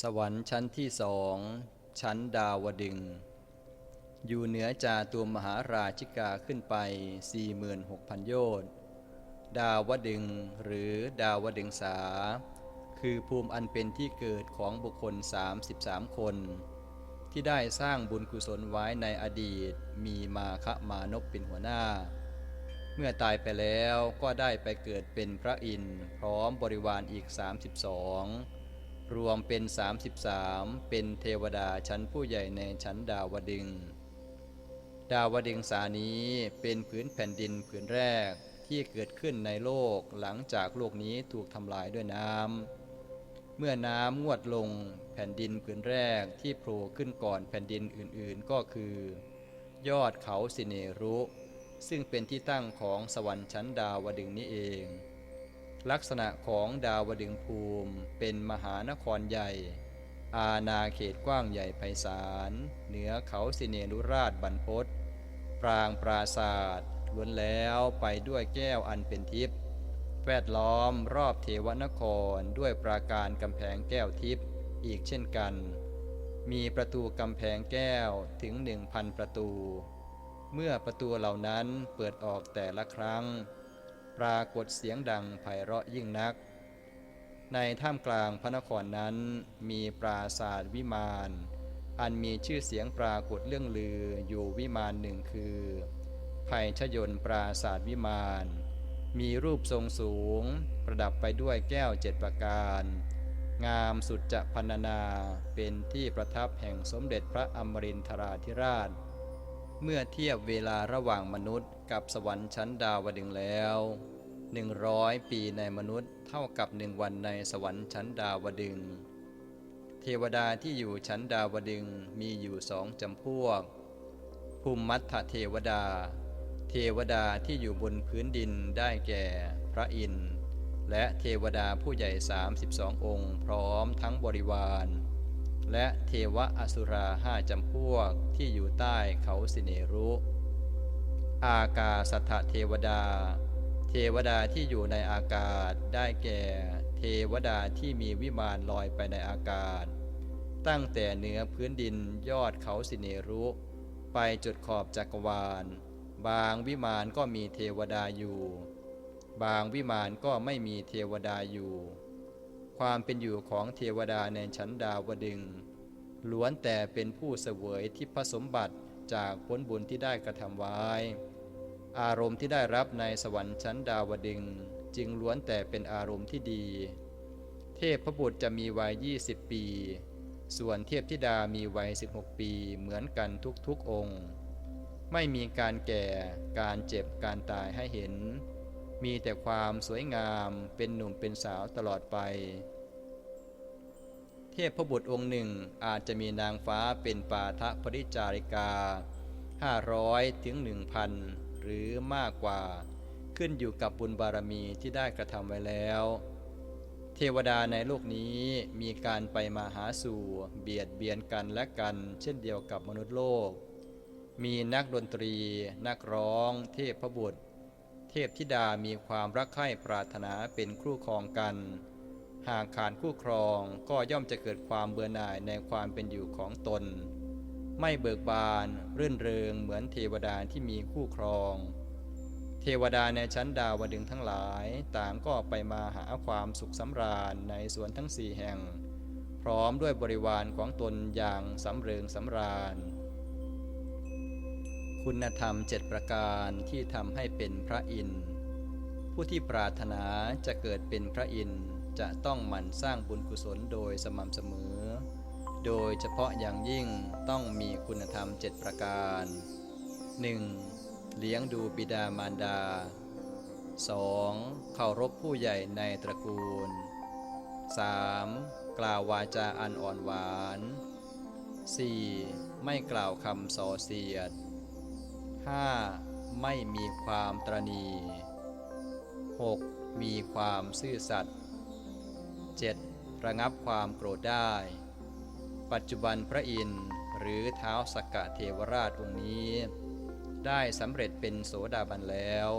สวรรค์ชั้นที่สองชั้นดาวดึง อยู่เหนือจาตัวมหาราชิกาขึ้นไป 46,000 โยชน์ ดาวดึงหรือดาวดึงสา คือภูมิอันเป็นที่เกิดของบุคคล 33 คน ที่ได้สร้างบุญกุศลไว้ในอดีตมีมาคะมานพเป็นหัวหน้า เมื่อตายไปแล้วก็ได้ไปเกิดเป็นพระอินทร์พร้อมบริวารอีก 32 รวมเป็น 33 เป็นเทวดาชั้นผู้ใหญ่ในชั้นดาวดึง ดาวดึงสานี้เป็นผืนแผ่นดินผืนแรกที่เกิดขึ้นในโลกหลังจากโลกนี้ถูกทำลายด้วยน้ำ เมื่อน้ำงวดลงแผ่นดินผืนแรกที่โผล่ขึ้นก่อนแผ่นดินอื่นๆก็คือ ยอดเขาสิเนรุ ซึ่งเป็นที่ตั้งของสวรรค์ชั้นดาวดึงนี้เอง ลักษณะของดาวดึงภูมิเป็นมหานครใหญ่ อาณาเขตกว้างใหญ่ไพศาล เหนือเขาสิเนรุราชบรรพตปรางปราศาสตร์ล้วนแล้วไปด้วยแก้วอันเป็นทิพย์แวดล้อมรอบเทวนครด้วยปราการกำแพงแก้วทิพย์อีกเช่นกัน มีประตูกำแพงแก้วถึงหนึ่งพันประตู เมื่อประตูเหล่านั้นเปิดออกแต่ละครั้ง รากฏเสียงดังไพเราะยิ่งนัก ในท่ามกลางพระนครนั้นมีปราศาสตร์วิมานอันมีชื่อเสียงปรากฏเรื่องลืออยู่วิมานหนึ่งคือภัยชยนปราศาสตร์วิมาน มีรูปทรงสูง ประดับไปด้วยแก้วเจ็ดประการ งามสุดจะพันนาเป็นที่ประทับแห่งสมเด็จพระอมรินทราธิราช เมื่อเทียบเวลาระหว่างมนุษย์กับสวรรค์ชั้นดาวดึงแล้วหนึ่งร้อยปีในมนุษย์เท่ากับหนึ่งวันในสวรรค์ชั้นดาวดึง เทวดาที่อยู่ชั้นดาวดึงมีอยู่สองจำพวก ภูมิมัทธเทวดา เทวดาที่อยู่บนพื้นดินได้แก่พระอินทร์และเทวดาผู้ใหญ่ 32 องค์ พร้อมทั้งบริวาร และเทวะอสุราห้าจำพวกที่อยู่ใต้เขาสิเนรุ อากาสัทธเทวดา เทวดาที่อยู่ในอากาศได้แก่ เทวดาที่มีวิมานลอยไปในอากาศ ตั้งแต่เหนือพื้นดินยอดเขาสิเนรุ ไปจุดขอบจักรวาล บางวิมานก็มีเทวดาอยู่ บางวิมานก็ไม่มีเทวดาอยู่ ความเป็นอยู่ของเทวดาในชั้นดาวดึงล้วนแต่เป็นผู้เสวยที่พสมบัติจากผลบุญที่ได้กระทำไว้ อารมณ์ที่ได้รับในสวรรค์ชั้นดาวดึงจึงล้วนแต่เป็นอารมณ์ที่ดี เทพพระบุตรจะมีวัย 20 ปี ส่วนเทพธิดามีวัย 16 ปีเหมือนกันทุกๆองค์ ไม่มีการแก่การเจ็บการตายให้เห็น มีแต่ความสวยงามเป็นหนุ่มเป็นสาวตลอดไป เทพพบุตรองค์หนึ่งอาจจะมีนางฟ้าเป็นปาทะปริจาริกา 500ถึง1,000 หรือมากกว่า ขึ้นอยู่กับบุญบารมีที่ได้กระทำไว้แล้ว เทวดาในโลกนี้มีการไปมาหาสู่เบียดเบียนกันและกันเช่นเดียวกับมนุษย์โลก มีนักดนตรี นักร้อง เทพพบุตร เทพธิดามีความรักใคร่ปรารถนาเป็นคู่ครองกัน หากขาดคู่ครองก็ย่อมจะเกิดความเบื่อหน่ายในความเป็นอยู่ของตน ไม่เบิกบานรื่นเริงเหมือนเทวดาที่มีคู่ครอง เทวดาในชั้นดาวดึงทั้งหลาย ต่างก็ไปมาหาความสุขสำราญในสวนทั้งสี่แห่ง พร้อมด้วยบริวารของตนอย่างสำเริงสำราญ คุณธรรมเจ็ดประการที่ทำให้เป็นพระอินทร์ผู้ที่ปรารถนาจะเกิดเป็นพระอินทร์จะต้องหมั่นสร้างบุญกุศลโดยสม่ำเสมอ โดยเฉพาะอย่างยิ่งต้องมีคุณธรรมเจ็ดประการ 1. เลี้ยงดูบิดามารดา 2. เคารพผู้ใหญ่ในตระกูล 3. กล่าววาจาอันอ่อนหวาน 4. ไม่กล่าวคำส่อเสียด 5. ไม่มีความตรณี 6. มีความซื่อสัตย์ 7. ระงับความโกรธได้ ปัจจุบันพระอินทร์หรือเท้าสกกะเทวราชองค์นี้ ได้สำเร็จเป็นโสดาบันแล้ว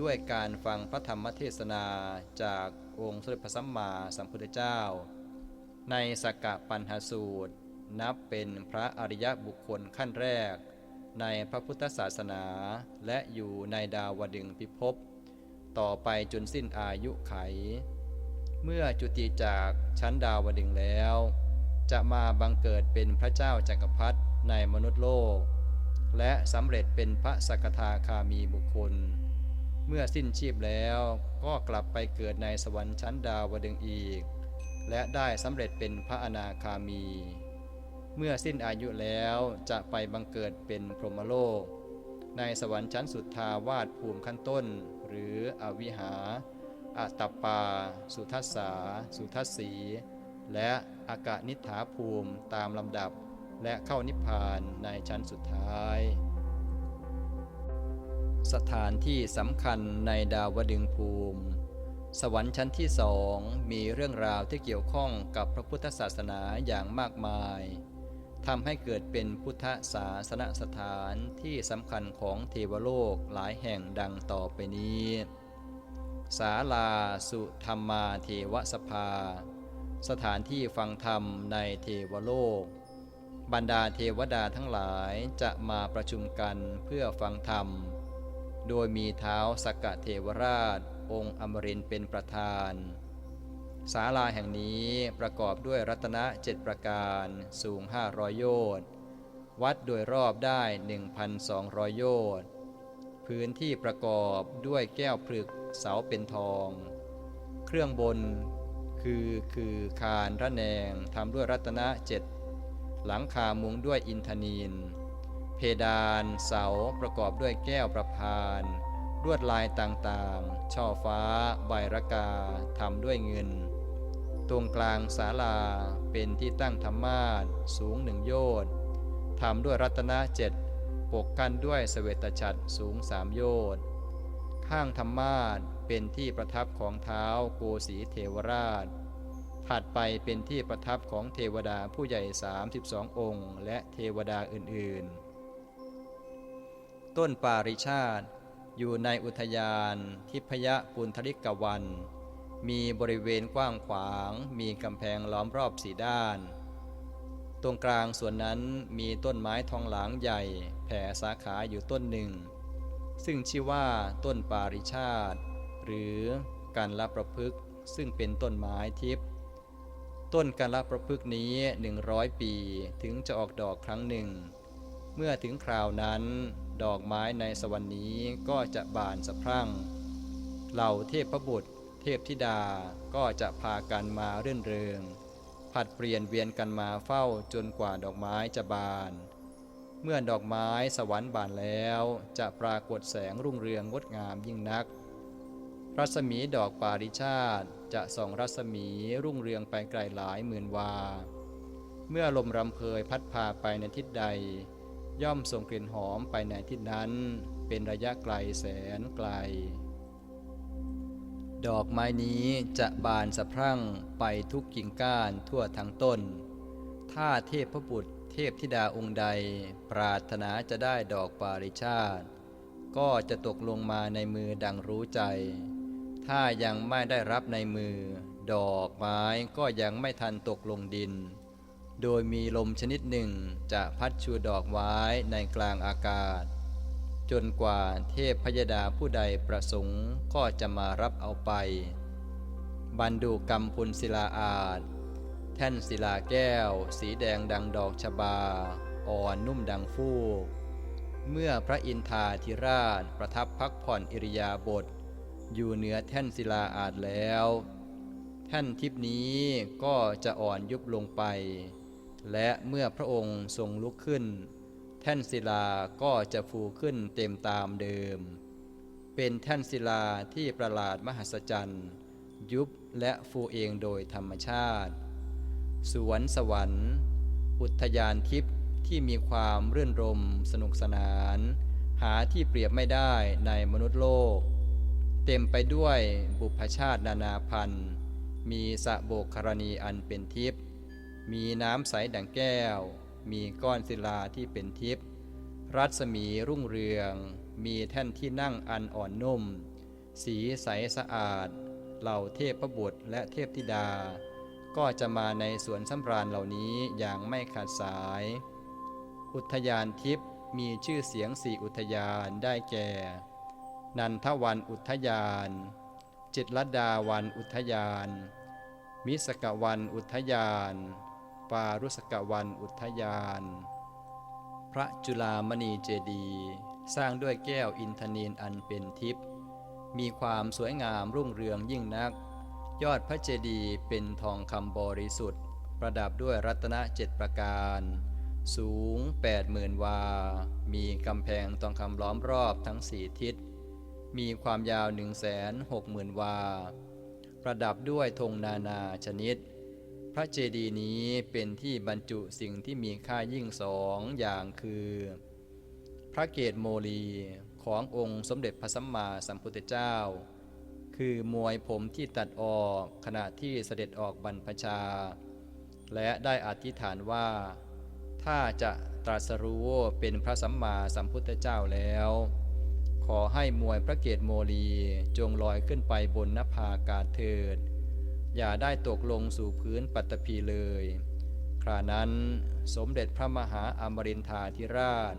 ด้วยการฟังพระธรรมเทศนาจากองค์สมเด็จพระสัมมาสัมพุทธเจ้า ในสกกะปัญหาสูตร นับเป็นพระอริยบุคคลขั้นแรก ในพระพุทธศาสนาและอยู่ในดาวดึงพิภพต่อไปจนสิ้นอายุไข เมื่อจุติจากชั้นดาวดึงแล้ว จะมาบังเกิดเป็นพระเจ้าจักรพรรดิในมนุษย์โลก และสำเร็จเป็นพระสกทาคามีบุคคล เมื่อสิ้นชีพแล้วก็กลับไปเกิดในสวรรค์ชั้นดาวดึงอีก และได้สำเร็จเป็นพระอนาคามี เมื่อสิ้นอายุแล้วจะไปบังเกิดเป็นพรหมโลก ในสวรรค์ชั้นสุดทาวาสภูมิขั้นต้น หรืออวิหาอัตปา สุทัสสา สุทัสสี และอากาศนิฐาภูมิตามลำดับ และเข้านิพพานในชั้นสุดท้าย สถานที่สำคัญในดาวดึงภูมิ สวรรค์ชั้นที่สองมีเรื่องราวที่เกี่ยวข้องกับพระพุทธศาสนาอย่างมากมาย ทำให้เกิดเป็นพุทธศาสนสถานที่สำคัญของเทวโลกหลายแห่งดังต่อไปนี้ ศาลาสุธรรมาเทวสภา สถานที่ฟังธรรมในเทวโลก บรรดาเทวดาทั้งหลายจะมาประชุมกันเพื่อฟังธรรม โดยมีเท้าสกกะเทวราช องค์อมรินเป็นประธาน ศาลาแห่งนี้ประกอบด้วยรัตนะเจ็ดประการสูง 500 โยชน์ วัดโดยรอบได้ 1,200 โยชน์ พื้นที่ประกอบด้วยแก้วพลึกเสาเป็นทอง เครื่องบนคือคือคานระแนงทำด้วยรัตนะเจ็ดหลังคามุงด้วยอินทนีน เพดานเสาประกอบด้วยแก้วประพานลวดลายต่างๆ ช่อฟ้า ใบรากาทำด้วยเงิน ตรงกลางศาลาเป็นที่ตั้งธรรมาสสูงหนึ่งโยชน์ทำด้วยรัตนะเจ็ดปกกันด้วยเสวตฉัตรสูงสามโยชน์ข้างธรรมาสเป็นที่ประทับของเท้าโกสีเทวราช ถัดไปเป็นที่ประทับของเทวดาผู้ใหญ่ 32 องค์ และเทวดาอื่นๆ ต้นปาริชาติอยู่ในอุทยานทิพยปุณธริกวัน มีบริเวณกว้างขวาง มีกำแพงล้อมรอบสีด้าน ตรงกลางส่วนนั้นมีต้นไม้ทองหลางใหญ่ แผ่สาขาอยู่ต้นหนึ่ง ซึ่งชื่อว่าต้นปาริชาติ หรือการละประพฤกซึ่งเป็นต้นไม้ทิพย์ต้นการละประพฤกนี้หนึ่งร้อยปีถึงจะออกดอกครั้งหนึ่ง เมื่อถึงคราวนั้นดอกไม้ในสวรรค์นี้ก็จะบานสะพรั่ง เหล่าเทพบุตร เทพธิดาก็จะพากันมาเรื่นเริง ผัดเปลี่ยนเวียนกันมาเฝ้าจนกว่าดอกไม้จะบาน เมื่อดอกไม้สวรรค์บานแล้วจะปรากฏแสงรุ่งเรืองงดงามยิ่งนัก รัศมีดอกปาริชาติจะส่องรัศมีรุ่งเรืองไปไกลหลายหมื่นวา เมื่อลมรำเพยพัดพาไปในทิศใด ย่อมส่งกลิ่นหอมไปในที่นั้น เป็นระยะไกลแสนไกล ดอกไม้นี้จะบานสะพรั่งไปทุกกิ่งก้านทั่วทั้งต้น ถ้าเทพพระบุตรเทพธิดาองค์ใด ปรารถนาจะได้ดอกปาริชาติ ก็จะตกลงมาในมือดังรู้ใจ ถ้ายังไม่ได้รับในมือ ดอกไม้ก็ยังไม่ทันตกลงดิน โดยมีลมชนิดหนึ่งจะพัดชูดอกไว้ในกลางอากาศ จนกว่าเทพพยดาผู้ใดประสงค์ก็จะมารับเอาไป บันดูกรรมพุนศิลาอาจ แท่นศิลาแก้ว สีแดงดังดอกชบา อ่อนนุ่มดังฟูก เมื่อพระอินทาธิราชประทับพักผ่อนอิริยาบถอยู่เหนือแท่นศิลาอาจแล้ว แท่นทิพนี้ก็จะอ่อนยุบลงไป และเมื่อพระองค์ทรงลุกขึ้น แท่นศิลาก็จะฟูขึ้นเต็มตามเดิม เป็นแท่นศิลาที่ประหลาดมหัศจรรย์ ยุบและฟูเองโดยธรรมชาติ สวนสวรรค์ อุทยานทิพย์ที่มีความรื่นรมสนุกสนาน หาที่เปรียบไม่ได้ในมนุษย์โลก เต็มไปด้วยบุพชาตินานาพันธ์มีสะโบกครณีอันเป็นทิพย์มีน้ำใสดังแก้ว มีก้อนศิลาที่เป็นทิพย์รัศมีรุ่งเรือง มีแท่นที่นั่งอันอ่อนนุ่ม สีใสสะอาด เหล่าเทพประบุตรและเทพธิดา ก็จะมาในสวนสำราญเหล่านี้อย่างไม่ขาดสาย อุทยานทิพย์มีชื่อเสียงสี่อุทยานได้แก่ นันทวันอุทยาน จิตรดาวันอุทยาน มิสกวันอุทยาน ปารุสกวันอุทยาน พระจุลามณีเจดีย์สร้างด้วยแก้วอินทนีนอันเป็นทิพย์มีความสวยงามรุ่งเรืองยิ่งนัก ยอดพระเจดีย์เป็นทองคำบริสุทธิ์ ประดับด้วยรัตนเจ็ดประการ สูง 80,000 วา มีกำแพงทองคำล้อมรอบทั้งสี่ทิศ มีความยาว 160,000 วา ประดับด้วยธงนานาชนิด พระเจดีย์นี้เป็นที่บรรจุสิ่งที่มีค่ายิ่งสองอย่างคือ พระเกศโมลีขององค์สมเด็จพระสัมมาสัมพุทธเจ้า คือมวยผมที่ตัดออกขณะที่เสด็จออกบรรพชา และได้อธิษฐานว่า ถ้าจะตรัสรู้เป็นพระสัมมาสัมพุทธเจ้าแล้ว ขอให้มวยพระเกศโมลีจงลอยขึ้นไปบนนภาอากาศเถิด อย่าได้ตกลงสู่พื้นปัตตภีเลย ครานั้นสมเด็จพระมหาอมรินทราธิราช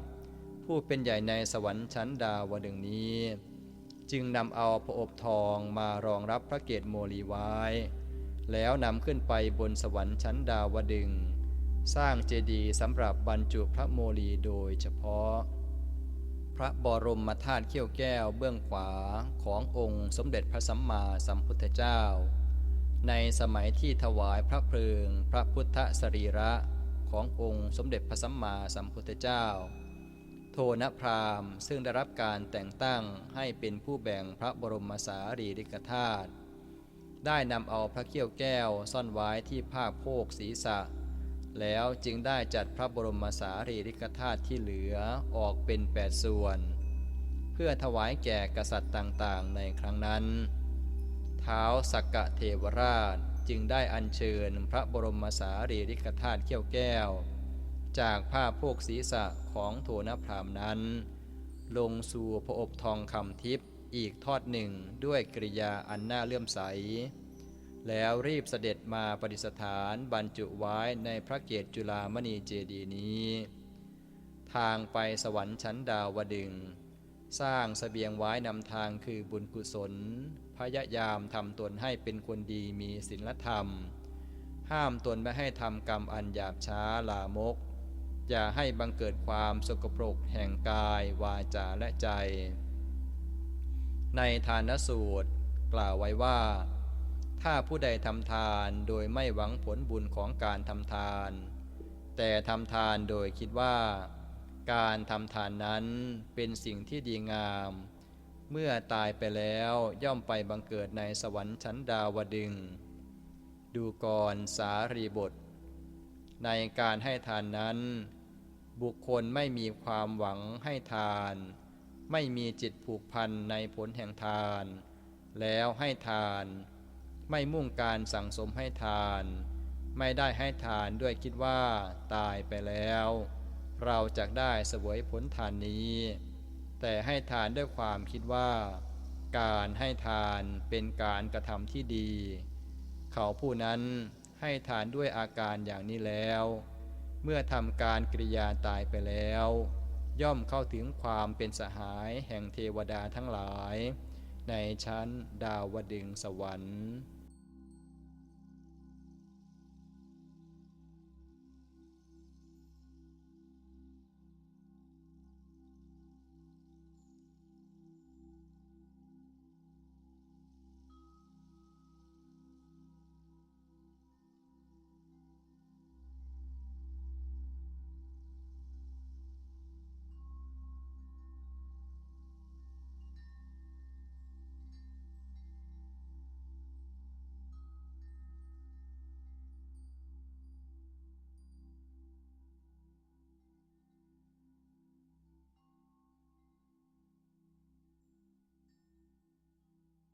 ผู้เป็นใหญ่ในสวรรค์ชั้นดาวดึงนี้ จึงนำเอาพระอบทองมารองรับพระเกศโมลีไว้ แล้วนำขึ้นไปบนสวรรค์ชั้นดาวดึงส์สร้างเจดีย์สำหรับบรรจุพระโมลีโดยเฉพาะ พระบรมธาตุเขี้ยวแก้วเบื้องขวาขององค์สมเด็จพระสัมมาสัมพุทธเจ้า ในสมัยที่ถวายพระเพลิงพระพุทธสรีระขององค์สมเด็จพระสัมมาสัมพุทธเจ้า โทนพราหมณ์ซึ่งได้รับการแต่งตั้งให้เป็นผู้แบ่งพระบรมสารีริกธาตุได้นำเอาพระเขี้ยวแก้วซ่อนไว้ที่ผ้าโพกศีรษะ แล้วจึงได้จัดพระบรมสารีริกธาตุที่เหลือออกเป็นแปดส่วน เพื่อถวายแก่กษัตริย์ต่างๆ ในครั้งนั้น ท้าสักกะเทวราชจึงได้อัญเชิญพระบรมสารีริกธาตุเขี้ยวแก้ว จากผ้าโพกศีรษะของโทนพรามนั้น ลงสู่พระอบทองคำทิพย์อีกทอดหนึ่งด้วยกริยาอันน่าเลื่อมใส แล้วรีบเสด็จมาประดิษฐานบรรจุไว้ในพระเกศจุฬามณีเจดีย์นี้ ทางไปสวรรค์ชั้นดาวดึงส์สร้างสเสบียงไว้นำทางคือบุญกุศล พยายามทำตนให้เป็นคนดีมีศีลธรรม ห้ามตนไม่ให้ทำกรรมอันหยาบช้าลามก อย่าให้บังเกิดความสกปรกแห่งกาย วาจาและใจ ในทานสูตร กล่าวไว้ว่า ถ้าผู้ใดทำทานโดยไม่หวังผลบุญของการทำทาน แต่ทำทานโดยคิดว่า การทำทานนั้นเป็นสิ่งที่ดีงาม เมื่อตายไปแล้วย่อมไปบังเกิดในสวรรค์ชั้นดาวดึง ดูกรสารีบท ในการให้ทานนั้น บุคคลไม่มีความหวังให้ทาน ไม่มีจิตผูกพันในผลแห่งทาน แล้วให้ทาน ไม่มุ่งการสั่งสมให้ทาน ไม่ได้ให้ทานด้วยคิดว่าตายไปแล้ว เราจะได้เสวยผลทานนี้ แต่ให้ทานด้วยความคิดว่า การให้ทานเป็นการกระทำที่ดี เขาผู้นั้นให้ทานด้วยอาการอย่างนี้แล้ว เมื่อทำการกริยาตายไปแล้ว ย่อมเข้าถึงความเป็นสหายแห่งเทวดาทั้งหลาย ในชั้นดาวดึงส์สวรรค์